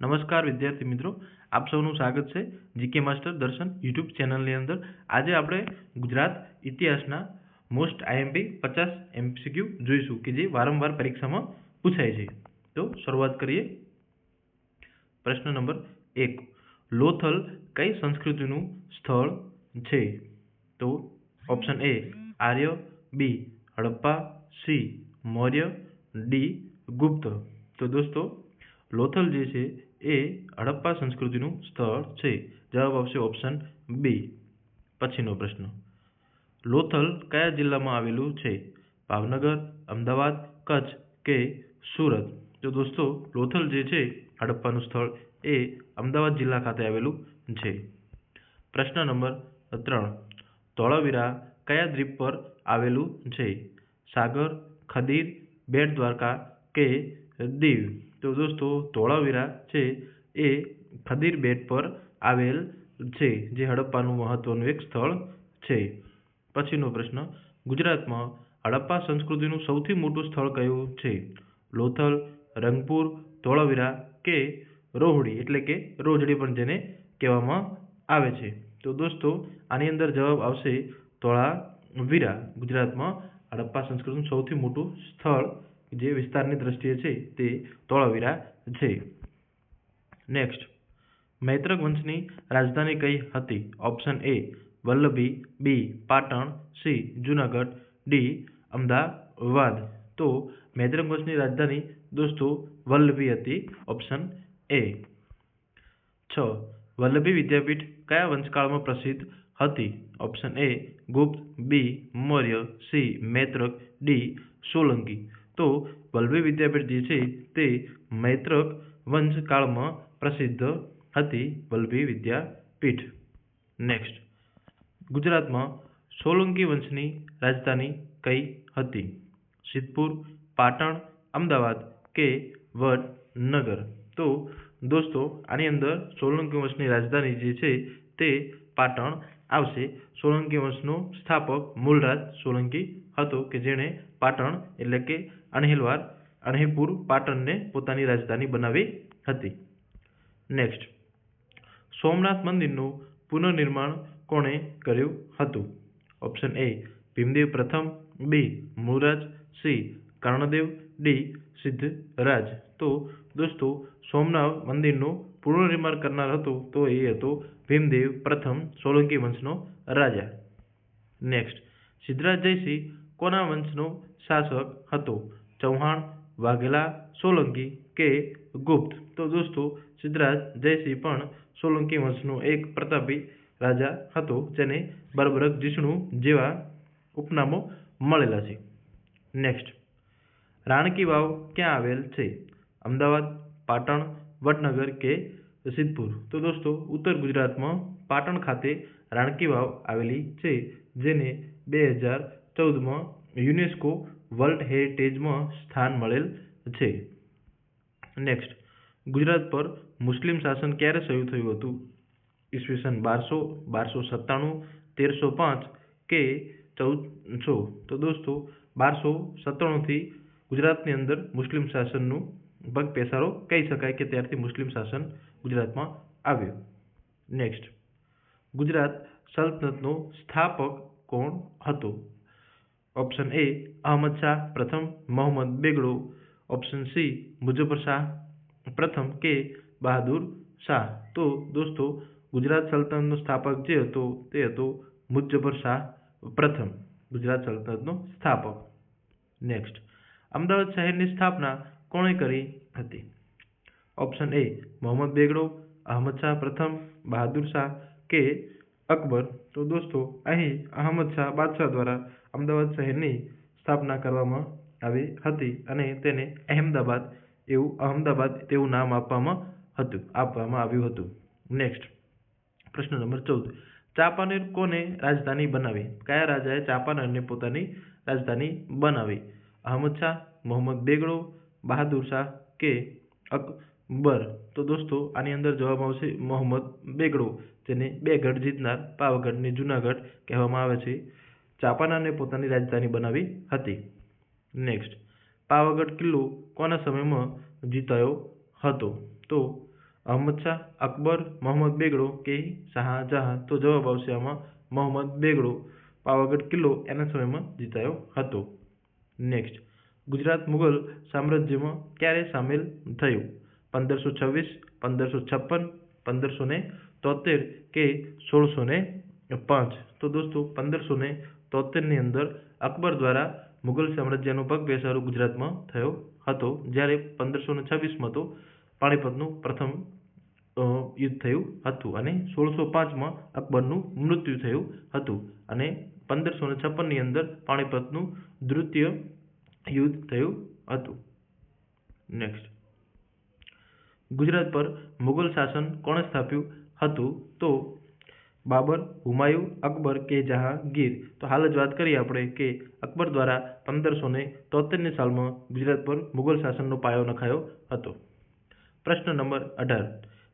નમસ્કાર વિદ્યાર્થી મિત્રો, આપ સૌનું સ્વાગત છે જીકે માસ્ટર દર્શન યુટ્યુબ ચેનલની અંદર. આજે આપણે ગુજરાત ઇતિહાસના મોસ્ટ આઈએમપી પચાસ એમસીક્યુ જોઈશું કે જે વારંવાર પરીક્ષામાં પૂછાય છે. તો શરૂઆત કરીએ. પ્રશ્ન નંબર એક. લોથલ કઈ સંસ્કૃતિનું સ્થળ છે? તો option A Arya, B Harappa, C Maurya, D Gupta. તો દોસ્તો લોથલ જે છે એ હડપ્પા સંસ્કૃતિનું સ્થળ છે. જવાબ આવશે ઓપ્શન બી પછીનો પ્રશ્ન. લોથલ કયા જિલ્લામાં આવેલું છે? ભાવનગર, અમદાવાદ, કચ્છ કે સુરત? તો દોસ્તો, લોથલ જે છે હડપ્પાનું સ્થળ એ અમદાવાદ જિલ્લા ખાતે આવેલું છે. પ્રશ્ન નંબર ત્રણ. ધોળાવીરા કયા દ્વીપ પર આવેલું છે? સાગર, ખદીર, બેટ દ્વારકા કે દીવ? તો દોસ્તો, ધોળાવીરા છે એ ખદીર બેટ પર આવેલ છે, જે હડપ્પાનું મહત્વનું એક સ્થળ છે. પછીનો પ્રશ્ન, ગુજરાતમાં હડપ્પા સંસ્કૃતિનું સૌથી મોટું સ્થળ કયું છે? લોથલ, રંગપુર, ધોળાવીરા કે રોહડી? એટલે કે રોજડી પણ જેને કહેવામાં આવે છે. તો દોસ્તો, આની અંદર જવાબ આવશે ધોળાવીરા. ગુજરાતમાં હડપ્પા સંસ્કૃતિનું સૌથી મોટું સ્થળ જે વિસ્તારની દ્રષ્ટિએ છે તે ધોળાવીરા છે. નેક્સ્ટ મૈત્રક વંશની રાજધાની કઈ હતી? Option A Vallabhi B Patan C Junagadh D Ahmedabad. તો મૈત્રક વંશની રાજધાની દોસ્તો વલ્લભી હતી. ઓપ્શન એ છ. વલ્લભી વિદ્યાપીઠ કયા વંશકાળમાં પ્રસિદ્ધ હતી? Option A Gupta B Maurya C Maitrak D Solanki. તો વલ્લભી વિદ્યાપીઠ જે છે તે મૈત્રક વંશકાળમાં પ્રસિદ્ધ હતી વલ્લભી વિદ્યાપીઠ. નેક્સ્ટ ગુજરાતમાં સોલંકી વંશની રાજધાની કઈ હતી? સિદ્ધપુર, પાટણ, અમદાવાદ કે વડનગર? તો દોસ્તો, આની અંદર સોલંકી વંશની રાજધાની જે છે તે પાટણ આવશે. સોલંકી વંશનો સ્થાપક મૂળરાજ સોલંકી હતો કે જેણે પાટણ એટલે કે અણહિલવાડ અણહિપુર પાટણને પોતાની રાજધાની બનાવી હતી. નેક્સ્ટ સોમનાથ મંદિરનું પુનઃનિર્માણ કોણે કર્યું હતું? ઓપ્શન એ ભીમદેવ પ્રથમ B Muraj C Karnadev D Siddhraj. તો દોસ્તો, સોમનાથ મંદિરનું પુનઃનિર્માણ કરનાર હતો તો એ હતો ભીમદેવ પ્રથમ સોલંકી વંશનો રાજા. નેક્સ્ટ સિદ્ધરાજ જયસિંહ કોના વંશનો શાસક હતો? ચૌહાણ વાઘેલા સોલંકી કે ગુપ્ત તો દોસ્તો સિદ્ધરાજ જયસિંહ પણ સોલંકી વંશનો એક પ્રતાપી રાજા હતો, જેને બરબરક જિષ્ણુ જેવા ઉપનામો મળેલા છે. નેક્સ્ટ રાણકી વાવ ક્યાં આવેલ છે? અમદાવાદ, પાટણ, વડનગર કે સિદ્ધપુર? તો દોસ્તો, ઉત્તર ગુજરાતમાં પાટણ ખાતે રાણકી વાવ આવેલી છે, જેને બે હજાર ચૌદમાં યુનેસ્કો વર્લ્ડ હેરિટેજમાં સ્થાન મળેલ છે. નેક્સ્ટ ગુજરાત પર મુસ્લિમ શાસન ક્યારે શરૂ થયું હતું? ઈસવીસન બારસો બારસો સત્તાણું, તેરસો પાંચ કે ચૌદસો? તો દોસ્તો, બારસો સત્તાણુંથી ગુજરાતની અંદર મુસ્લિમ શાસનનું પગ પેસારો કહી શકાય કે ત્યારથી મુસ્લિમ શાસન ગુજરાતમાં આવ્યું. નેક્સ્ટ ગુજરાત સલ્તનતનો સ્થાપક કોણ હતો? ઓપ્શન એ અહમદ શાહ પ્રથમ મોહમ્મદ બેગડો ઓપ્શન સી મુઝફ્ફર શાહ પ્રથમ કે બહાદુર શાહ તો દોસ્તો, ગુજરાત સલ્તનતનો સ્થાપક જે હતો, તે હતો મુઝફ્ફર શાહ પ્રથમ ગુજરાત સલ્તનતનો સ્થાપક. નેક્સ્ટ અમદાવાદ શહેરની સ્થાપના કોણે કરી હતી? ઓપ્શન એ મોહમ્મદ બેગડો અહમદ શાહ પ્રથમ બહાદુર શાહ કે અકબર તો દોસ્તો, અહીં અહમદ શાહ બાદશાહ દ્વારા અમદાવાદ શહેરની સ્થાપના કરવામાં આવી હતી અને તેને અહેમદાબાદ એવું, અહમદાબાદ તેવું નામ આપવામાં હતું, આપવામાં આવ્યું હતું. નેક્સ્ટ પ્રશ્ન નંબર ચૌદ. ચાંપાનેર કોને રાજધાની બનાવી? કયા રાજાએ ચાંપાનેરને પોતાની રાજધાની બનાવી? અહમદ શાહ, મોહમ્મદ બેગડો, બહાદુર શાહ કે અકબર? તો દોસ્તો, આની અંદર જવાબ આવશે મોહમ્મદ બેગડો, જેને બે ગઢ જીતનાર પાવાગઢને જુનાગઢ કહેવામાં આવે છે. ચાંપાનેરને પોતાની રાજધાની બનાવી હતી. નેક્સ્ટ પાવાગઢ કિલ્લો કોના સમયમાં જીતાયો હતો? તો અહમદ શાહ, અકબર, મોહમ્મદ બેગડો કે શાહજહાં? તો જવાબ આવશે આમાં મોહમ્મદ બેગડો. પાવાગઢ કિલ્લો એના સમયમાં જીતાયો હતો. નેક્સ્ટ ગુજરાત મુગલ સામ્રાજ્યમાં ક્યારે સામેલ થયું? પંદરસો છવ્વીસ, પંદરસો છપ્પન, પંદરસો ને તોતેર કે સોળસો ને પાંચ? તો દોસ્તો, પંદરસો ને તોતેરની અંદર અકબર દ્વારા મુગલ સામ્રાજ્યનો પગ બેસાડો ગુજરાતમાં થયો હતો, જ્યારે પંદરસો ને છવ્વીસમાં તો પાણીપતનું પ્રથમ યુદ્ધ થયું હતું અને સોળસો પાંચમાં અકબરનું મૃત્યુ થયું હતું અને પંદરસો ને છપ્પનની અંદર પાણીપતનું દ્વિતીય યુદ્ધ થયું હતું. નેક્સ્ટ ગુજરાત પર મુગલ શાસન કોણે સ્થાપ્યું હતું? તો બાબર, હુમાયુ, અકબર કે જહાંગીર તો હાલ જ વાત કરીએ આપણે કે અકબર દ્વારા પંદરસો ને તોતેરની સાલમાં ગુજરાત પર મુગલ શાસનનો પાયો નખાયો હતો. પ્રશ્ન નંબર અઢાર.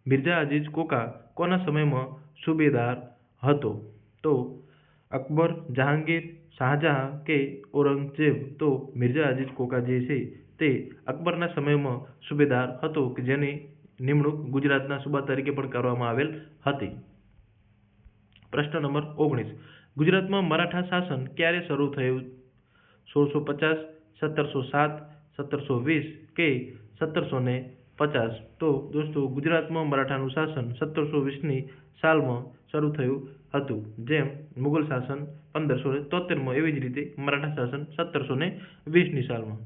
મિર્ઝા અજીઝ કોકા કોના સમયમાં સુબેદાર હતો? તો અકબર, જહાંગીર, શાહજહાં કે ઔરંગઝેબ? તો મિર્ઝા અજીઝ કોકા જે છે તે અકબરના સમયમાં સુબેદાર હતો કે જેની નિમણૂક ગુજરાતના સુબા તરીકે પણ કરવામાં આવેલ હતી. પ્રશ્ન નંબર ઓગણીસ. ગુજરાતમાં મરાઠા શાસન ક્યારે શરૂ થયું? સોળસો પચાસ, સત્તરસો સાત, સત્તરસો વીસ કે સત્તરસો ને પચાસ? તો દોસ્તો, ગુજરાતમાં મરાઠાનું શાસન સત્તરસો વીસની સાલમાં શરૂ થયું હતું. જેમ મુગલ શાસન પંદરસો ને તોતેરમાં એવી જ રીતે મરાઠા શાસન સત્તરસો ને વીસની સાલમાં.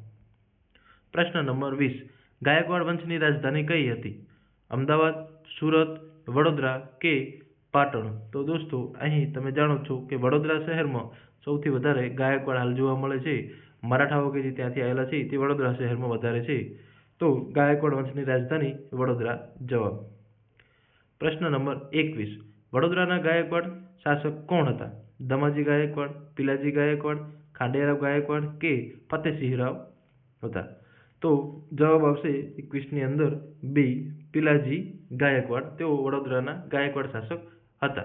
પ્રશ્ન નંબર વીસ. ગાયકવાડ વંશની રાજધાની કઈ હતી? અમદાવાદ, સુરત, વડોદરા કે પાટણ. તો દોસ્તો, અહીં તમે જાણો છો કે વડોદરા શહેરમાં સૌથી વધારે ગાયકવાડ હાલ જોવા મળે છે. મરાઠાઓ કે જે ત્યાંથી આવેલા છે, તે વડોદરા શહેરમાં વધારે છે. તો ગાયકવાડ વંશની રાજધાની વડોદરા જવાબ. પ્રશ્ન નંબર એકવીસ. વડોદરાના ગાયકવાડ શાસક કોણ હતા? દમાજી ગાયકવાડ, પિલાજી ગાયકવાડ, ખાંડેરાવ ગાયકવાડ કે ફતેસિંહરાવ હતા? તો જવાબ આવશે એકવીસની અંદર બી, પિલાજી ગાયકવાડ. તેઓ વડોદરાના ગાયકવાડ શાસક હતા.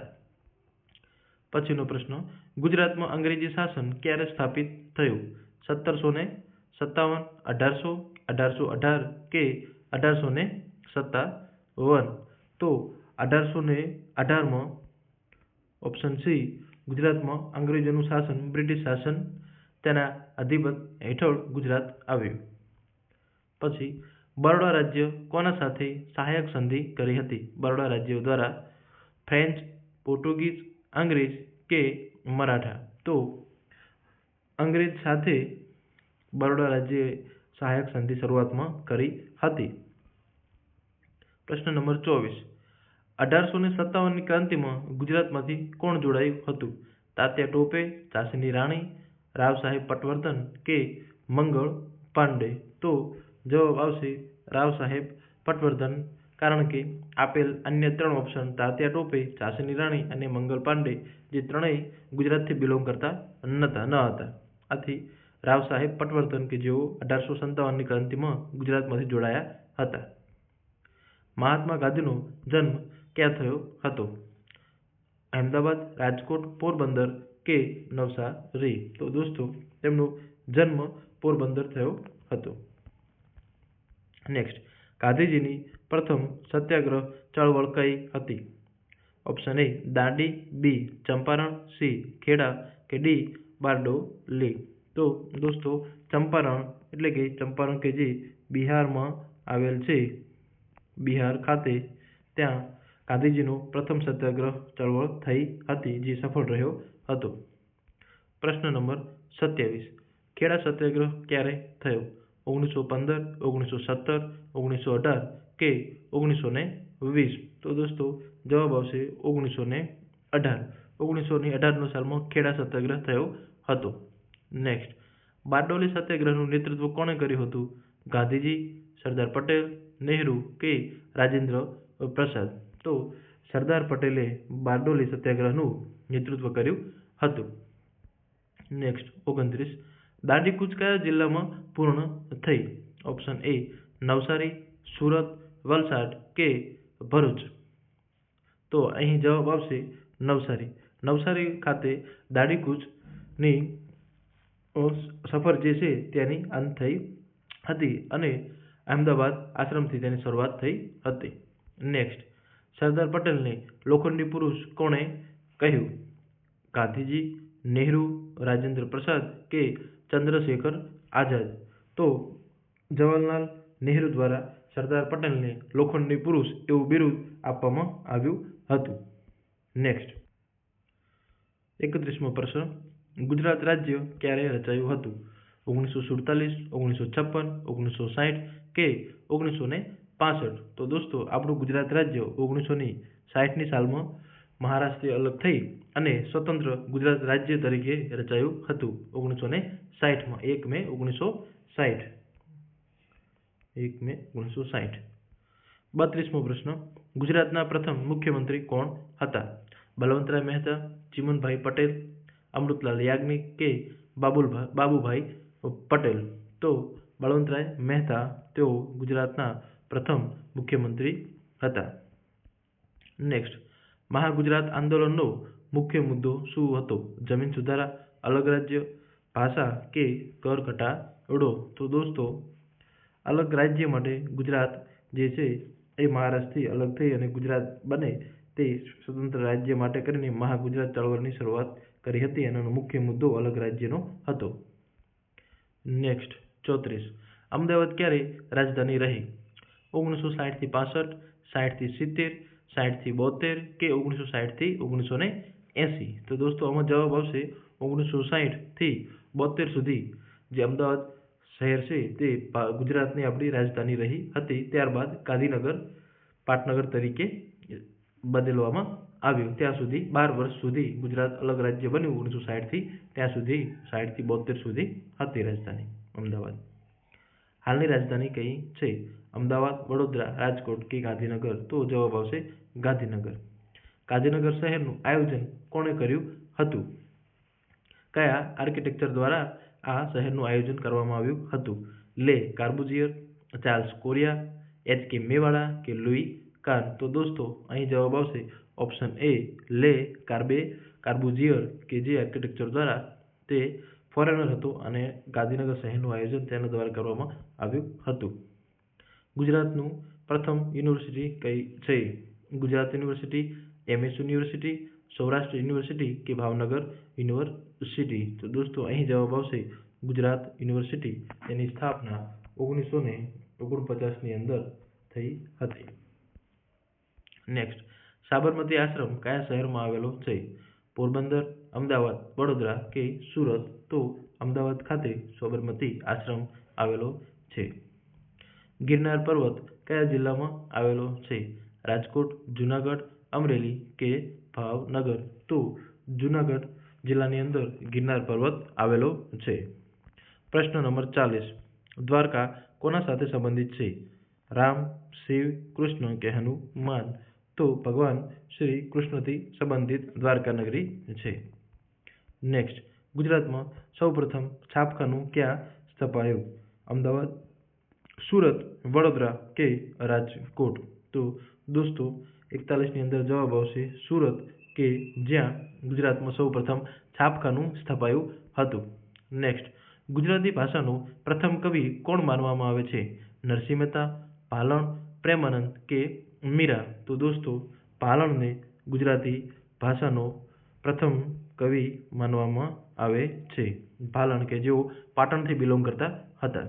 પછીનો પ્રશ્ન, ગુજરાતમાં અંગ્રેજી શાસન ક્યારે સ્થાપિત થયું? સત્તરસો ને સત્તાવન, અઢારસો અઢારસો અઢાર કે અઢારસો ને સત્તાવન? તો અઢારસો ને અઢારમાં ઓપ્શન સી ગુજરાતમાં અંગ્રેજોનું શાસન, બ્રિટિશ શાસન તેના અધિપત હેઠળ ગુજરાત આવ્યું. પછી બરોડા રાજ્ય કોના સાથે સહાયક સંધિ કરી હતી? બરોડા રાજ્ય દ્વારા ફ્રેન્ચ પોર્ટુગીઝ, અંગ્રેજ કે મરાઠા. તો અંગ્રેજ સાથે બરોડા રાજ્યએ સહાયક સંધિ શરૂઆતમાં કરી હતી. પ્રશ્ન નંબર ચોવીસ. અઢારસો ને સત્તાવનની ક્રાંતિમાં ગુજરાતમાંથી કોણ જોડાયું હતું? તાત્યા ટોપે, ઝાંસીની રાણી, રાવ સાહેબ પટવર્ધન કે મંગળ પાંડે? તો જવાબ આવશે રાવ સાહેબ પટવર્ધન કારણ કે આપેલ અન્ય ત્રણ ઓપ્શન તાત્યા ટોપે, ઝાંસીની રાણી અને મંગલ પાંડે, જે ત્રણેય ગુજરાતથી બિલોંગ કરતા નતા, ન હતા. આથી રાવ સાહેબ પટવર્ધન કે જેઓ અઢારસો સત્તાવનની ક્રાંતિમાં ગુજરાતમાંથી જોડાયા હતા. મહાત્મા ગાંધીનો જન્મ ક્યાં થયો હતો? અહેમદાબાદ રાજકોટ, પોરબંદર કે નવસારી? તો દોસ્તો, તેમનો જન્મ પોરબંદર થયો હતો. નેક્સ્ટ ગાંધીજીની પ્રથમ સત્યાગ્રહ ચળવળ કઈ હતી? Option A Dandi B Champaran C Kheda કે ડી બારડોલી? તો દોસ્તો, ચંપારણ એટલે કે ચંપારણ કે જે બિહારમાં આવેલ છે. બિહાર ખાતે ત્યાં ગાંધીજીનો પ્રથમ સત્યાગ્રહ ચળવળ થઈ હતી, જે સફળ રહ્યો હતો. પ્રશ્ન નંબર સત્યાવીસ, ખેડા સત્યાગ્રહ ક્યારે થયો? ઓગણીસો પંદર ઓગણીસો સત્તર ઓગણીસો અઢાર કે ઓગણીસો ને વીસ. તો દોસ્તો, જવાબ આવશે ઓગણીસો ને અઢાર. ઓગણીસો ને અઢારનો સાલમાં ખેડા સત્યાગ્રહ થયો હતો. નેક્સ્ટ બારડોલી સત્યાગ્રહનું નેતૃત્વ કોણે કર્યું હતું? ગાંધીજી, સરદાર પટેલ, નહેરુ કે રાજેન્દ્ર પ્રસાદ? તો સરદાર પટેલે બારડોલી સત્યાગ્રહનું નેતૃત્વ કર્યું હતું. નેક્સ્ટ ઓગણત્રીસ. દાંડી કૂચ કયા જિલ્લામાં પૂર્ણ થઈ. ઓપ્શન એ નવસારી, સુરત, વલસાડ કે ભરૂચ. તો અહીં જવાબ આવશે નવસારી. નવસારી ખાતે દાંડી કૂચની સફર જે છે તેની અંત થઈ હતી અને અહેમદાબાદ આશ્રમથી તેની શરૂઆત થઈ હતી. નેક્સ્ટ સરદાર પટેલને લોખંડી પુરુષ કોણે કહ્યું? ગાંધીજી, નહેરુ, રાજેન્દ્ર પ્રસાદ કે ચંદ્રશેખર આઝાદ. તો જવાહરલાલ નહેરુ દ્વારા સરદાર પટેલને લોખંડી પુરુષ એવું બિરુદ આપવામાં આવ્યું હતું. નેક્સ્ટ એકત્રીસમો પ્રશ્ન. ગુજરાત રાજ્ય ક્યારે રચાયું હતું? ઓગણીસો સુડતાલીસ, ઓગણીસો છપ્પન, ઓગણીસો સાઠ કે ઓગણીસો ને પાસઠ? તો દોસ્તો, આપણું ગુજરાત રાજ્ય ઓગણીસો ની સાઠની સાલમાં મહારાષ્ટ્રથી અલગ થઈ અને સ્વતંત્ર ગુજરાત રાજ્ય તરીકે રચાયું હતું. ઓગણીસો ને સાઠમાં એક મે ઓગણીસો સાઠ એક મે ઓગણીસો સાઠ બત્રીસમો પ્રશ્ન. ગુજરાતના પ્રથમ મુખ્યમંત્રી કોણ હતા? બલવંતરાય મહેતા, ચિમનભાઈ પટેલ, અમૃતલાલ યાજ્ઞિક કે બાબુલભાઈ બાબુભાઈ પટેલ? તો બળવંતરાય મહેતા તેઓ ગુજરાતના પ્રથમ મુખ્યમંત્રી હતા. નેક્સ્ટ. મહાગુજરાત આંદોલનનો મુખ્ય મુદ્દો શું હતો? જમીન સુધારા, અલગ રાજ્ય ભાષા કે કર ઘટાડો તો દોસ્તો, અલગ રાજ્ય માટે ગુજરાત જે છે એ મહારાષ્ટ્રથી અલગ થઈ અને ગુજરાત બને તે સ્વતંત્ર રાજ્ય માટે કરીને મહાગુજરાત ચળવળની શરૂઆત કરી હતી એનો મુખ્ય મુદ્દો અલગ રાજ્યનો હતો. નેક્સ્ટ ચોત્રીસ. અમદાવાદ ક્યારે રાજધાની રહી? ઓગણીસો સાઠથી પાસઠ સાઠથી સિત્તેર સાઠથી બોતેર કે ઓગણીસો સાઠથી ઓગણીસો ને એંસી? તો દોસ્તો, આમાં જવાબ આવશે ઓગણીસો સાઠથી બોતેર સુધી જે અમદાવાદ શહેર છે તે ગુજરાતની આપણી રાજધાની રહી હતી. ત્યારબાદ ગાંધીનગર, પાટનગર તરીકે બદલવામાં આવ્યું. ત્યાં સુધી બાર વર્ષ સુધી ગુજરાત અલગ રાજ્ય બન્યું. ઓગણીસો સાઠથી ત્યાં સુધી સાઠથી બોતેર સુધી હતી રાજધાની અમદાવાદ. હાલની રાજધાની કઈ છે? અમદાવાદ, વડોદરા, રાજકોટ કે ગાંધીનગર? તો જવાબ આવશે ગાંધીનગર. ગાંધીનગર શહેરનું આયોજન કોણે કર્યું હતું? કયા આર્કિટેક્ચર દ્વારા આ શહેરનું આયોજન કરવામાં આવ્યું હતું? લે કાર્બુઝિયર Charles Korea, H K Mewada કે લુઈ કાન? તો દોસ્તો, અહીં જવાબ આવશે ઓપ્શન એ, લે, કાર્બે કાર્બુઝિયર કે જે આર્કિટેક્ચર દ્વારા તે ફોરેનર હતો અને ગાંધીનગર શહેરનું આયોજન તેના દ્વારા કરવામાં આવ્યું હતું. ગુજરાતનું પ્રથમ યુનિવર્સિટી કઈ છે? Gujarat university MS university Saurashtra university કે ભાવનગર યુનિવર્સિટી? તો દોસ્તો, અહીં જવાબ આવશે ગુજરાત યુનિવર્સિટી. તેની સ્થાપના ઓગણીસો ને ઓગણપચાસની અંદર થઈ હતી. નેક્સ્ટ સાબરમતી આશ્રમ કયા શહેરમાં આવેલો છે? પોરબંદર, અમદાવાદ, વડોદરા કે સુરત? તો અમદાવાદ ખાતે સાબરમતી આશ્રમ આવેલો છે. ગિરનાર પર્વત કયા જિલ્લામાં આવેલો છે? રાજકોટ, જુનાગઢ, અમરેલી કે ભાવનગર તો જુનાગઢ જિલ્લાની અંદર ગિરનાર પર્વત આવેલો છે. પ્રશ્ન નંબર ચાલીસ. દ્વારકા કોના સાથે સંબંધિત છે? રામ, શિવ, કૃષ્ણ કે હનુમાન? તો ભગવાન શ્રી કૃષ્ણથી સંબંધિત દ્વારકા નગરી છે. નેક્સ્ટ ગુજરાતમાં સૌપ્રથમ છાપખાનું ક્યાં સ્થપાયું? અમદાવાદ, સુરત, વડોદરા કે રાજકોટ? તો દોસ્તો એકતાલીસની અંદર જવાબ આવશે સુરત, કે જ્યાં ગુજરાતમાં સૌપ્રથમ છાપખાનું સ્થપાયું હતું. નેક્સ્ટ ગુજરાતી ભાષાનો પ્રથમ કવિ કોણ માનવામાં આવે છે? નરસિંહ મહેતા ભાલણ પ્રેમાનંદ કે મીરા? તો દોસ્તો ભાલણને ગુજરાતી ભાષાનો પ્રથમ કવિ માનવામાં આવે છે. ભાલણ કે જેઓ પાટણથી બિલોંગ કરતા હતા.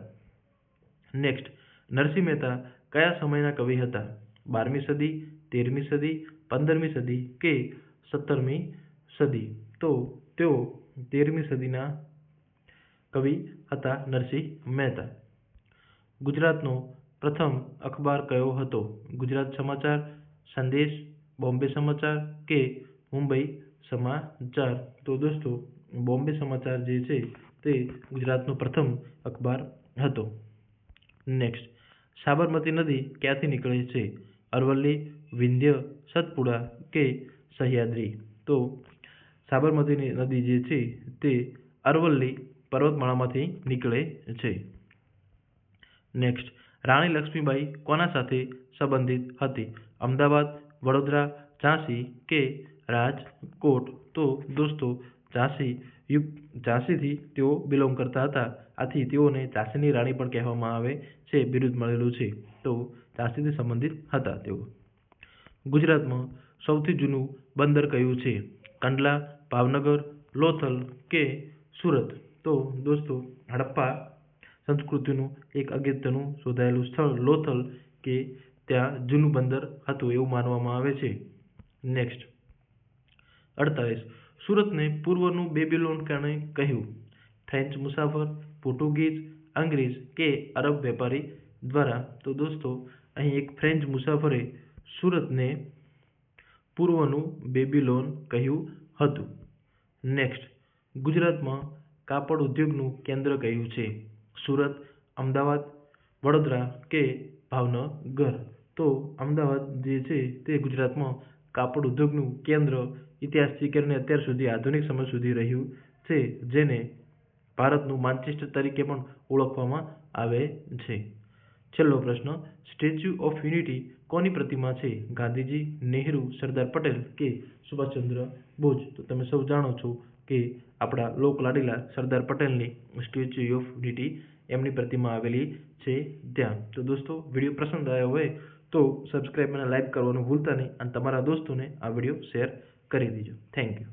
નેક્સ્ટ નરસિંહ મહેતા કયા સમયના કવિ હતા? બારમી સદી તેરમી સદી, પંદરમી સદી કે સત્તરમી સદી? તો તેઓ તેરમી સદીના કવિ હતા નરસિંહ મહેતા. ગુજરાતનો પ્રથમ અખબાર કયો હતો? ગુજરાત સમાચાર સંદેશ, બોમ્બે સમાચાર કે મુંબઈ સમાચાર? તો દોસ્તો, બોમ્બે સમાચાર જે છે તે ગુજરાતનો પ્રથમ અખબાર હતો. નેક્સ્ટ, સાબરમતી નદી ક્યાંથી નીકળે છે? અરવલ્લી વિંધ્ય, સતપુડા કે સહ્યાદ્રી? તો સાબરમતીની નદી જે છે તે અરવલ્લી પર્વતમાળામાંથી નીકળે છે. નેક્સ્ટ રાણી લક્ષ્મીબાઈ કોના સાથે સંબંધિત હતી? અમદાવાદ, વડોદરા, ઝાંસી કે રાજકોટ? તો દોસ્તો, ઝાંસી યુગ ઝાંસીથી તેઓ બિલોંગ કરતા હતા. આથી તેઓને ઝાંસીની રાણી પણ કહેવામાં આવે છે, બિરુદ મળેલું છે. તો ઝાંસીથી સંબંધિત હતા તેઓ. ગુજરાતમાં સૌથી જૂનું બંદર કયું છે? કંડલા, ભાવનગર, લોથલ કે સુરત? તો દોસ્તો, હડપ્પા સંસ્કૃતિનું એક અગત્યનું શોધાયેલું સ્થળ લોથલ કે ત્યાં જૂનું બંદર હતું એવું માનવામાં આવે છે. નેક્સ્ટ અડતાલીસ. સુરતને પૂર્વનું બેબીલોન કારણે કહ્યું? ફ્રેન્ચ મુસાફર, પોર્ટુગીઝ, અંગ્રેજ કે અરબ વેપારી દ્વારા? તો દોસ્તો, અહીં એક ફ્રેન્ચ મુસાફરે સુરતને પૂર્વનું બેબીલોન કહ્યું હતું. નેક્સ્ટ ગુજરાતમાં કાપડ ઉદ્યોગનું કેન્દ્ર કયું છે? સુરત, અમદાવાદ, વડોદરા કે ભાવનગર? તો અમદાવાદ જે છે તે ગુજરાતમાં કાપડ ઉદ્યોગનું કેન્દ્ર ઇતિહાસથી કરીને અત્યાર સુધી આધુનિક સમય સુધી રહ્યું છે, જેને ભારતનું માન્ચેસ્ટર તરીકે પણ ઓળખવામાં આવે છે. છેલ્લો પ્રશ્ન, સ્ટેચ્યુ ઓફ યુનિટી કોની પ્રતિમા છે? ગાંધીજી, નહેરુ, સરદાર પટેલ કે સુભાષચંદ્ર બોઝ? તો તમે સૌ જાણો છો કે આપણા લોકલાડીલા સરદાર પટેલની સ્ટેચ્યુ ઓફ યુનિટી એમની પ્રતિમા આવેલી છે ત્યાં. તો દોસ્તો, વીડિયો પસંદ આવ્યો હોય તો સબસ્ક્રાઈબ અને લાઈક કરવાનું ભૂલતા નહીં અને તમારા દોસ્તોને આ વીડિયો શેર કરી દેજો. Thank you.